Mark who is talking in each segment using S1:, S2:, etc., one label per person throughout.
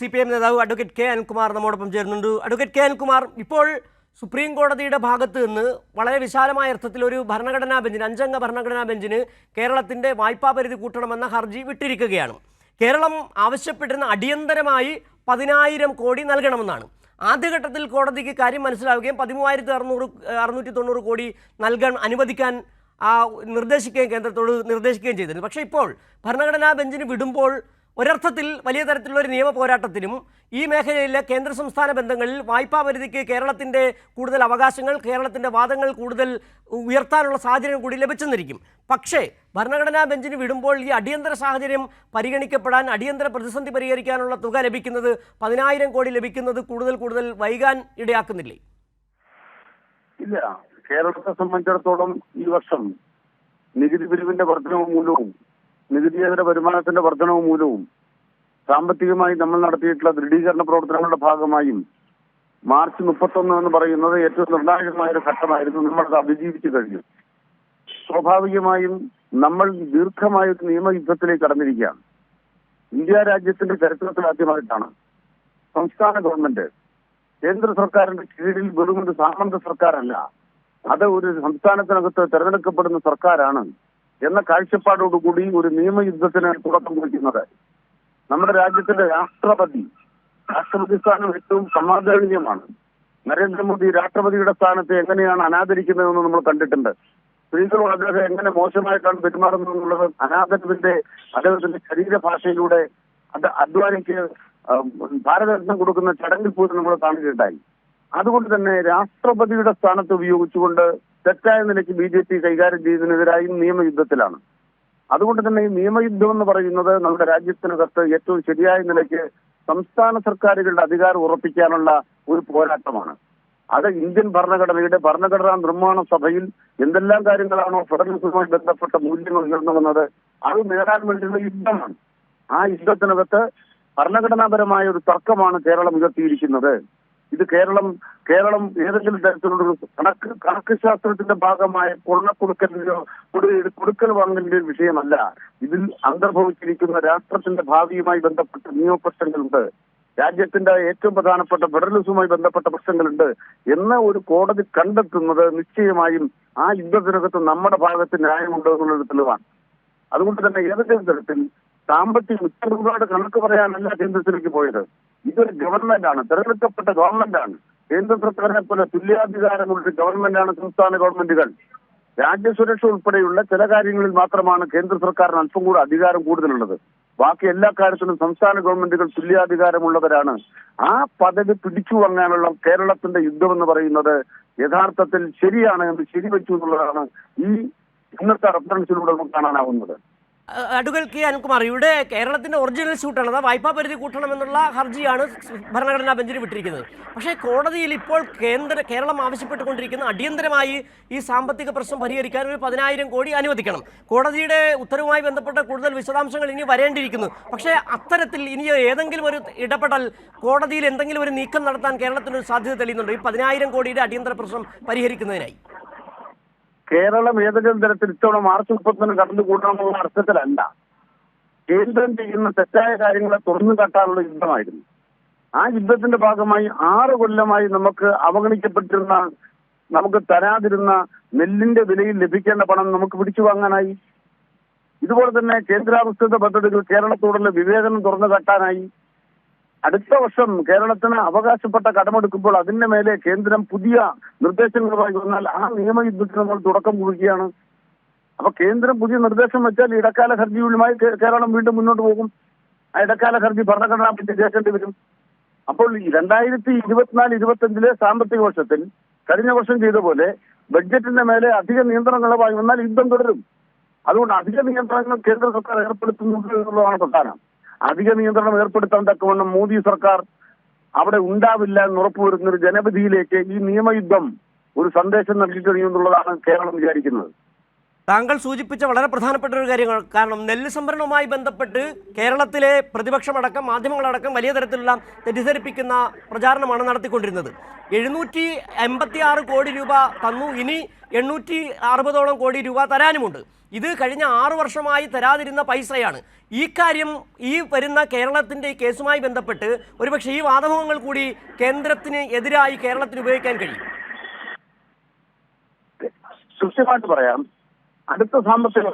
S1: C P M നേതാവ് advocate K Anilkumar നമ്മോടൊപ്പം ചേരുന്നുണ്ട്. അഡ്വക്കേറ്റ് കെ അനിൽകുമാർ ഇപ്പോൾ സുപ്രീം കോടതിയുടെ ഭാഗത്ത് നിന്ന് വളരെ വിശാലമായ അർത്ഥത്തിൽ ഒരു ഭരണഘടനാ ബെഞ്ചിന് അഞ്ചംഗ ഭരണഘടനാ ബെഞ്ചിന് കേരളത്തിന്റെ വായ്പാ പരിധി കൂട്ടണമെന്ന ഹർജി വിട്ടിരിക്കുകയാണ്. കേരളം ആവശ്യപ്പെട്ടിരുന്ന അടിയന്തരമായി പതിനായിരം കോടി നൽകണമെന്നാണ്. ആദ്യഘട്ടത്തിൽ കോടതിക്ക് കാര്യം മനസ്സിലാവുകയും പതിമൂവായിരത്തി അറുന്നൂറ് അറുന്നൂറ്റി തൊണ്ണൂറ് കോടി നൽകാൻ അനുവദിക്കാൻ നിർദ്ദേശിക്കുകയും കേന്ദ്രത്തോട് നിർദ്ദേശിക്കുകയും ചെയ്തിരുന്നു. പക്ഷേ ഇപ്പോൾ ഭരണഘടനാ ബെഞ്ചിന് വിടുമ്പോൾ ഒരർത്ഥത്തിൽ വലിയ തരത്തിലുള്ള ഒരു നിയമ പോരാട്ടത്തിനും ഈ മേഖലയിലെ കേന്ദ്ര സംസ്ഥാന ബന്ധങ്ങളിൽ വായ്പാ പരിധിക്ക് കേരളത്തിന്റെ കൂടുതൽ അവകാശങ്ങൾ കേരളത്തിന്റെ വാദങ്ങൾ കൂടുതൽ ഉയർത്താനുള്ള സാഹചര്യം കൂടി ലഭിച്ചെന്നിരിക്കും. പക്ഷേ ഭരണഘടനാ ബെഞ്ചിന് വിടുമ്പോൾ ഈ അടിയന്തര സാഹചര്യം പരിഗണിക്കപ്പെടാൻ അടിയന്തര പ്രതിസന്ധി പരിഹരിക്കാനുള്ള തുക ലഭിക്കുന്നത് പതിനായിരം കോടി ലഭിക്കുന്നത് കൂടുതൽ കൂടുതൽ വൈകാൻ ഇടയാക്കുന്നില്ലേ?
S2: ഇല്ല. കേരളത്തെ സംബന്ധിച്ചിടത്തോളം ഈ വർഷം നികുതി പിരിവിന്റെ വർധനവ് മൂലവും നികുതിയേതര വരുമാനത്തിന്റെ വർധനവ് മൂലവും സാമ്പത്തികമായി നമ്മൾ നടത്തിയിട്ടുള്ള ദൃഢീകരണ പ്രവർത്തനങ്ങളുടെ ഭാഗമായും മാർച്ച് മുപ്പത്തൊന്ന് എന്ന് പറയുന്നത് ഏറ്റവും നിർണായകമായ ഒരു ഘട്ടമായിരുന്നു. നമ്മൾ അത് അതിജീവിച്ചു കഴിഞ്ഞു. സ്വാഭാവികമായും നമ്മൾ ദീർഘമായ ഒരു നിയമയുദ്ധത്തിലേക്ക് കടന്നിരിക്കുകയാണ്. ഇന്ത്യ രാജ്യത്തിന്റെ ചരിത്രത്തിൽ ആദ്യമായിട്ടാണ് സംസ്ഥാന ഗവൺമെന്റ് കേന്ദ്ര സർക്കാരിന്റെ കീഴിൽ വെറും ഒരു സാമന്ത സർക്കാരല്ല. അത് ഒരു സംസ്ഥാനത്തിനകത്ത് തെരഞ്ഞെടുക്കപ്പെടുന്ന സർക്കാരാണ്. എന്ന കാഴ്ചപ്പാടോടുകൂടി ഒരു നിയമയുദ്ധത്തിന് തുടക്കം കുറിക്കുന്നത്. നമ്മുടെ രാജ്യത്തിന്റെ രാഷ്ട്രപതി രാഷ്ട്രപതി സ്ഥാനം ഏറ്റവും സമാധാനീയമാണ് നരേന്ദ്രമോദി രാഷ്ട്രപതിയുടെ സ്ഥാനത്തെ എങ്ങനെയാണ് അനാദരിക്കുന്നതെന്ന് നമ്മൾ കണ്ടിട്ടുണ്ട്. സ്ത്രീകളോട് അദ്ദേഹം എങ്ങനെ മോശമായിട്ടാണ് പെരുമാറുന്നത് എന്നുള്ളത് അനാദരവിന്റെ അദ്ദേഹത്തിന്റെ ശരീരഭാഷയിലൂടെ അത് അദ്വാനിക്ക് ഭാരതരത്നം കൊടുക്കുന്ന ചടങ്ങിൽ പോലും നമ്മൾ കാണുകയുണ്ടായി. അതുകൊണ്ട് തന്നെ രാഷ്ട്രപതിയുടെ സ്ഥാനത്ത് ഉപയോഗിച്ചുകൊണ്ട് തെറ്റായ നിലയ്ക്ക് ബി ജെ പി കൈകാര്യം ചെയ്യുന്നതിനെതിരായും നിയമയുദ്ധത്തിലാണ്. അതുകൊണ്ട് തന്നെ ഈ നിയമയുദ്ധം എന്ന് പറയുന്നത് നമ്മുടെ രാജ്യത്തിനകത്ത് ഏറ്റവും ശരിയായ നിലയ്ക്ക് സംസ്ഥാന സർക്കാരുകളുടെ അധികാരം ഉറപ്പിക്കാനുള്ള ഒരു പോരാട്ടമാണ്. അത് ഇന്ത്യൻ ഭരണഘടനയുടെ ഭരണഘടനാ നിർമ്മാണ സഭയിൽ എന്തെല്ലാം കാര്യങ്ങളാണോ ഫെഡറലിസവുമായി ബന്ധപ്പെട്ട മൂല്യങ്ങൾ ഉയർന്നു വന്നത് അത് നേടാൻ വേണ്ടിയുള്ള യുദ്ധമാണ്. ആ യുദ്ധത്തിനകത്ത് ഭരണഘടനാപരമായ ഒരു തർക്കമാണ് കേരളം ഉയർത്തിയിരിക്കുന്നത്. ഇത് കേരളം കേരളം ഏതെങ്കിലും തരത്തിലുള്ള കണക്ക് കണക്ക് ശാസ്ത്രത്തിന്റെ ഭാഗമായ കൊള്ളക്കൊടുക്കലിന്റെയോ കൊടുക്കലിനോ കൊടുക്കൽ വാങ്ങലിന്റെ വിഷയമല്ല. ഇതിൽ അന്തർഭവിച്ചിരിക്കുന്ന രാഷ്ട്രത്തിന്റെ ഭാവിയുമായി ബന്ധപ്പെട്ട നിയമപ്രശ്നങ്ങളുണ്ട് രാജ്യത്തിന്റെ ഏറ്റവും പ്രധാനപ്പെട്ട ഫെഡറലിസവുമായി ബന്ധപ്പെട്ട പ്രശ്നങ്ങളുണ്ട് എന്ന ഒരു കോടതി കണ്ടെത്തുന്നത് നിശ്ചയമായും ആ യുദ്ധത്തിനകത്ത് നമ്മുടെ ഭാഗത്ത് ന്യായമുണ്ടോ എന്നുള്ളൊരു തെളിവാണ്. അതുകൊണ്ട് തന്നെ ഏതെങ്കിലും തരത്തിൽ സാമ്പത്തിക ഉച്ച കണക്ക് പറയാനല്ല കേന്ദ്രത്തിലേക്ക് പോയത്. ഇതൊരു ഗവൺമെന്റ് ആണ് തെരഞ്ഞെടുക്കപ്പെട്ട ആണ് കേന്ദ്ര സർക്കാരിനെ പോലെ തുല്യാധികാരമുള്ള ഗവൺമെന്റ് ഗവൺമെന്റാണ് സംസ്ഥാന ഗവൺമെന്റുകൾ. രാജ്യസുരക്ഷ ഉൾപ്പെടെയുള്ള ചില കാര്യങ്ങളിൽ മാത്രമാണ് കേന്ദ്ര സർക്കാരിന് അല്പം കൂടെ അധികാരം കൂടുതലുള്ളത്. ബാക്കി എല്ലാ കാര്യത്തിലും സംസ്ഥാന ഗവൺമെന്റുകൾ തുല്യാധികാരമുള്ളവരാണ്. ആ പദവി പിടിച്ചു വാങ്ങാനുള്ള കേരളത്തിന്റെ യുദ്ധം എന്ന് പറയുന്നത് യഥാർത്ഥത്തിൽ ശരിയാണ് എന്ന് ശരിവെച്ചു എന്നുള്ളതാണ് ഈ ഇന്നത്തെ റെഫറൻസിലൂടെ നമുക്ക് കാണാനാവുന്നത്.
S1: അഡ്വക്കേറ്റ് കെ അനിൽകുമാർ ഇവിടെ കേരളത്തിന്റെ ഒറിജിനൽ സ്യൂട്ടാണ് അതായത് വായ്പാ പരിധി കൂട്ടണമെന്നുള്ള ഹർജിയാണ് ഭരണഘടനാ ബെഞ്ചിന് വിട്ടിരിക്കുന്നത്. പക്ഷേ കോടതിയിൽ ഇപ്പോൾ കേന്ദ്ര കേരളം ആവശ്യപ്പെട്ടുകൊണ്ടിരിക്കുന്ന അടിയന്തരമായി ഈ സാമ്പത്തിക പ്രശ്നം പരിഹരിക്കാൻ ഒരു പതിനായിരം കോടി അനുവദിക്കണം. കോടതിയുടെ ഉത്തരവുമായി ബന്ധപ്പെട്ട കൂടുതൽ വിശദാംശങ്ങൾ ഇനി വരേണ്ടിയിരിക്കുന്നു. പക്ഷേ അത്തരത്തിൽ ഇനി ഏതെങ്കിലും ഒരു ഇടപെടൽ കോടതിയിൽ എന്തെങ്കിലും ഒരു നീക്കം നടത്താൻ കേരളത്തിനൊരു സാധ്യത തെളിയുന്നുണ്ട്? ഈ പതിനായിരം കോടിയുടെ അടിയന്തര പ്രശ്നം പരിഹരിക്കുന്നതിനായി.
S2: കേരളം ഏതെങ്കിലും തരത്തിൽ ഇത്തവണ മാർച്ച് മുപ്പത്തൊന്ന് കടന്നു കൂട്ടണമെന്നുള്ള അർത്ഥത്തിലല്ല. കേന്ദ്രം ചെയ്യുന്ന തെറ്റായ കാര്യങ്ങളെ തുറന്നു കാട്ടാനുള്ള യുദ്ധമായിരുന്നു. ആ യുദ്ധത്തിന്റെ ഭാഗമായി ആറ് കൊല്ലമായി നമുക്ക് അവഗണിക്കപ്പെട്ടിരുന്ന നമുക്ക് തരാതിരുന്ന നെല്ലിന്റെ വിലയിൽ ലഭിക്കേണ്ട പണം നമുക്ക് പിടിച്ചു വാങ്ങാനായി. ഇതുപോലെ തന്നെ കേന്ദ്രാവിഷ്കൃത പദ്ധതികൾ കേരളത്തോടുള്ള വിവേചനം തുറന്നു കാട്ടാനായി. അടുത്ത വർഷം കേരളത്തിന് അവകാശപ്പെട്ട കടമെടുക്കുമ്പോൾ അതിന്റെ മേലെ കേന്ദ്രം പുതിയ നിർദ്ദേശങ്ങളുമായി വന്നാൽ ആ നിയമയുദ്ധത്തിന് നമ്മൾ തുടക്കം കുറിക്കുകയാണ്. അപ്പൊ കേന്ദ്രം പുതിയ നിർദ്ദേശം വെച്ചാൽ ഇടക്കാല ഹർജികളുമായി കേരളം വീണ്ടും മുന്നോട്ട് പോകും. ആ ഇടക്കാല ഹർജി ഭരണഘടനാ പറ്റി കേൾക്കേണ്ടി വരും. അപ്പോൾ രണ്ടായിരത്തി ഇരുപത്തിനാല് ഇരുപത്തിയഞ്ചിലെ സാമ്പത്തിക വർഷത്തിൽ കഴിഞ്ഞ വർഷം ചെയ്ത പോലെ ബഡ്ജറ്റിന്റെ മേലെ അധിക നിയന്ത്രണങ്ങളുമായി വന്നാൽ യുദ്ധം തുടരും. അതുകൊണ്ട് അധിക നിയന്ത്രണങ്ങൾ കേന്ദ്ര സർക്കാർ ഏർപ്പെടുത്തുന്നുണ്ട് എന്നുള്ളതാണ് പ്രധാനം. അധിക നിയന്ത്രണം ഏർപ്പെടുത്താൻ തക്കവണ്ണം മോദി സർക്കാർ അവിടെ ഉണ്ടാവില്ല എന്ന് ഉറപ്പുവരുന്ന ഒരു ജനവിധിയിലേക്ക് ഈ നിയമയുദ്ധം ഒരു സന്ദേശം നൽകി കഴിയുമെന്നുള്ളതാണ് കേരളം വിചാരിക്കുന്നത്.
S1: താങ്കൾ സൂചിപ്പിച്ച വളരെ പ്രധാനപ്പെട്ട ഒരു കാര്യമാണ് കാരണം നെല്ല് സംഭരണവുമായി ബന്ധപ്പെട്ട് കേരളത്തിലെ പ്രതിപക്ഷമടക്കം മാധ്യമങ്ങളടക്കം വലിയ തരത്തിലുള്ള തെറ്റിദ്ധരിപ്പിക്കുന്ന പ്രചാരണമാണ് നടത്തിക്കൊണ്ടിരുന്നത്. എഴുന്നൂറ്റി എൺപത്തി ആറ് കോടി രൂപ തന്നു. ഇനി എണ്ണൂറ്റി അറുപതോളം കോടി രൂപ തരാനുമുണ്ട്. ഇത് കഴിഞ്ഞ ആറു വർഷമായി തരാതിരുന്ന പൈസയാണ്. ഈ കാര്യം ഈ വരുന്ന കേരളത്തിന്റെ കേസുമായി ബന്ധപ്പെട്ട് ഒരുപക്ഷെ ഈ വാദമുഖങ്ങൾ കൂടി കേന്ദ്രത്തിന് എതിരായി കേരളത്തിന് ഉപയോഗിക്കാൻ കഴിയും.
S2: കൃത്യമായിട്ട് പറയാം. അടുത്ത സാമ്പത്തിക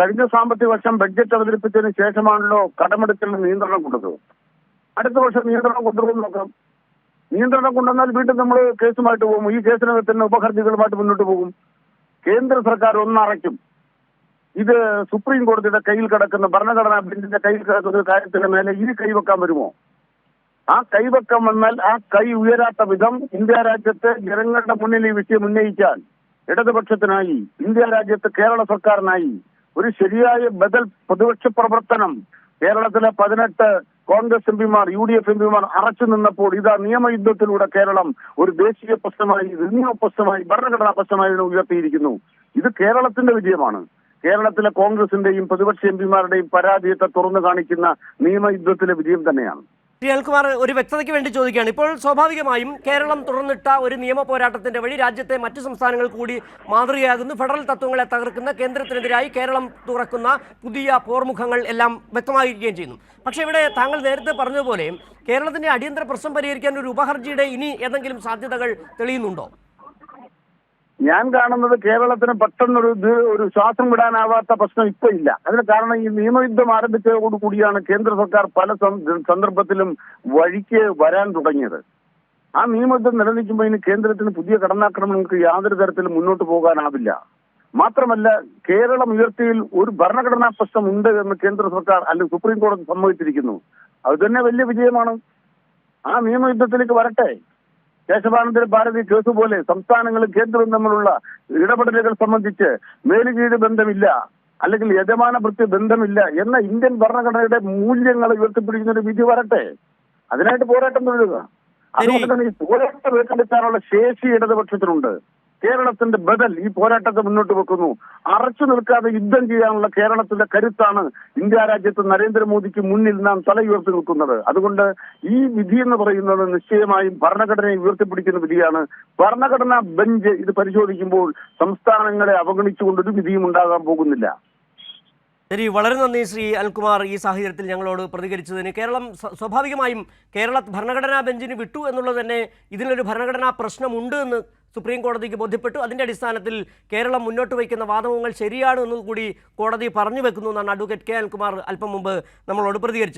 S2: കഴിഞ്ഞ സാമ്പത്തിക വർഷം ബഡ്ജറ്റ് അവതരിപ്പിച്ചതിന് ശേഷമാണല്ലോ കടമെടുക്കലിന് നിയന്ത്രണം കൊണ്ടുവന്നത് അടുത്ത വർഷം നിയന്ത്രണം കൊണ്ടുവന്ന് നോക്കാം. നിയന്ത്രണം കൊണ്ടുവന്നാൽ വീണ്ടും നമ്മൾ കേസുമായിട്ട് പോകും. ഈ കേസിനകത്ത് തന്നെ ഉപഹർജികളുമായിട്ട് മുന്നോട്ട് പോകും. കേന്ദ്ര സർക്കാർ ഒന്നറയ്ക്കും ഇത് സുപ്രീം കോടതിയുടെ കയ്യിൽ കിടക്കുന്ന ഭരണഘടനാ ബെഞ്ചിന്റെ കയ്യിൽ കിടക്കുന്ന ഒരു കാര്യത്തിന് മേലെ ഇനി കൈവെക്കാൻ വരുമോ? ആ കൈവെക്കാൻ വന്നാൽ ആ കൈ ഉയരാത്ത വിധം ഇന്ത്യ രാജ്യത്തെ ജനങ്ങളുടെ മുന്നിൽ ഈ വിഷയം ഉന്നയിക്കാൻ ഇടതുപക്ഷത്തിനായി ഇന്ത്യ രാജ്യത്ത് കേരള സർക്കാരിനായി ഒരു ശരിയായ ബദൽ പ്രതിപക്ഷ പ്രവർത്തനം കേരളത്തിലെ പതിനെട്ട് കോൺഗ്രസ് എം പിമാർ യു ഡി എഫ് എം പിമാർ അറച്ചു നിന്നപ്പോൾ ഇതാ നിയമയുദ്ധത്തിലൂടെ കേരളം ഒരു ദേശീയ പ്രശ്നമായി നിയമ പ്രശ്നമായി ഭരണഘടനാ പ്രശ്നമായി ഉയർത്തിയിരിക്കുന്നു. ഇത് കേരളത്തിന്റെ വിജയമാണ്. കേരളത്തിലെ കോൺഗ്രസിന്റെയും പ്രതിപക്ഷ എംപിമാരുടെയും പരാജയത്തെ തുറന്നു കാണിക്കുന്ന നിയമയുദ്ധത്തിലെ വിജയം തന്നെയാണ്.
S1: ശ്രീ ഒരു വ്യക്തതയ്ക്ക് വേണ്ടി ചോദിക്കുകയാണ്. ഇപ്പോൾ സ്വാഭാവികമായും കേരളം തുറന്നിട്ട ഒരു നിയമ പോരാട്ടത്തിന്റെ വഴി രാജ്യത്തെ മറ്റു സംസ്ഥാനങ്ങൾ കൂടി മാതൃകയാകുന്നു. ഫെഡറൽ തത്വങ്ങളെ തകർക്കുന്ന കേന്ദ്രത്തിനെതിരായി കേരളം തുറക്കുന്ന പുതിയ പോർമുഖങ്ങൾ എല്ലാം വ്യക്തമായിരിക്കുകയും ചെയ്യുന്നു. പക്ഷേ ഇവിടെ താങ്കൾ നേരത്തെ പറഞ്ഞതുപോലെ കേരളത്തിന്റെ അടിയന്തര പ്രശ്നം പരിഹരിക്കാൻ ഒരു ഉപഹർജിയുടെ ഇനി ഏതെങ്കിലും സാധ്യതകൾ തെളിയുന്നുണ്ടോ?
S2: ഞാൻ കാണുന്നത് കേരളത്തിന് പെട്ടെന്നൊരു ഒരു ശ്വാസം വിടാനാവാത്ത പ്രശ്നം ഇപ്പൊ ഇല്ല. അതിന് കാരണം ഈ നിയമയുദ്ധം ആരംഭിച്ചതോടു കൂടിയാണ് കേന്ദ്ര സർക്കാർ പല സന്ദർഭത്തിലും വഴിക്ക് വരാൻ തുടങ്ങിയത്. ആ നിയമയുദ്ധം നിലനിൽക്കുമ്പോൾ ഇനി കേന്ദ്രത്തിന് പുതിയ കടന്നാക്രമണങ്ങൾക്ക് യാതൊരു തരത്തിലും മുന്നോട്ട് പോകാനാവില്ല. മാത്രമല്ല കേരളം ഉയർത്തിയിൽ ഒരു ഭരണഘടനാ പ്രശ്നം ഉണ്ട് എന്ന് കേന്ദ്ര സർക്കാർ അല്ലെങ്കിൽ സുപ്രീം കോടതി സമ്മതിച്ചിരിക്കുന്നു. അത് തന്നെ വലിയ വിജയമാണ്. ആ നിയമയുദ്ധത്തിലേക്ക് വരട്ടെ. കേശവാനന്ദ ഭാരതി കേസ് പോലെ സംസ്ഥാനങ്ങളും കേന്ദ്രവും തമ്മിലുള്ള ഇടപെടലുകൾ സംബന്ധിച്ച് മേലുകീഴ് ബന്ധമില്ല അല്ലെങ്കിൽ യജമാന വൃത്തി ബന്ധമില്ല എന്ന ഇന്ത്യൻ ഭരണഘടനയുടെ മൂല്യങ്ങൾ ഉയർത്തിപ്പിടിക്കുന്ന ഒരു വിധി വരട്ടെ. അതിനായിട്ട് പോരാട്ടം തുടരുക. അതുകൊണ്ട് തന്നെ ഈ പോരാട്ടം ഏറ്റെടുക്കാനുള്ള ശേഷി ഇടതുപക്ഷത്തിനുണ്ട്. കേരളത്തിന്റെ ബദൽ ഈ പോരാട്ടത്തെ മുന്നോട്ട് വെക്കുന്നു. അറച്ചു നിൽക്കാതെ യുദ്ധം ചെയ്യാനുള്ള കേരളത്തിന്റെ കരുത്താണ് ഇന്ത്യ രാജ്യത്ത് നരേന്ദ്രമോദിക്ക് മുന്നിൽ നാം തല ഉയർത്തി നിൽക്കുന്നത്. അതുകൊണ്ട് ഈ വിധി എന്ന് പറയുന്നത് നിശ്ചയമായും ഭരണഘടനയെ ഉയർത്തിപ്പിടിക്കുന്ന വിധിയാണ്. ഭരണഘടനാ ബെഞ്ച് ഇത് പരിശോധിക്കുമ്പോൾ സംസ്ഥാനങ്ങളെ അവഗണിച്ചുകൊണ്ടൊരു വിധിയും ഉണ്ടാകാൻ പോകുന്നില്ല.
S1: ശരി വളരെ നന്ദി ശ്രീ അൽകുമാർ ഈ സാഹചര്യത്തിൽ ഞങ്ങളോട് പ്രതികരിച്ചതിന്. കേരളം സ്വാഭാവികമായും കേരള ഭരണഘടനാ ബെഞ്ചിന് വിട്ടു എന്നുള്ളത് തന്നെ ഇതിനൊരു ഭരണഘടനാ പ്രശ്നമുണ്ട് എന്ന് സുപ്രീം കോടതിക്ക് ബോധ്യപ്പെട്ടു. അതിന്റെ അടിസ്ഥാനത്തിൽ കേരളം മുന്നോട്ട് വയ്ക്കുന്ന വാദമുഖങ്ങൾ ശരിയാണ് എന്നുകൂടി കോടതി പറഞ്ഞു വെക്കുന്നു എന്നാണ് അഡ്വക്കേറ്റ് കെ അൽകുമാർ അല്പം മുമ്പ് നമ്മളോട് പ്രതികരിച്ചത്.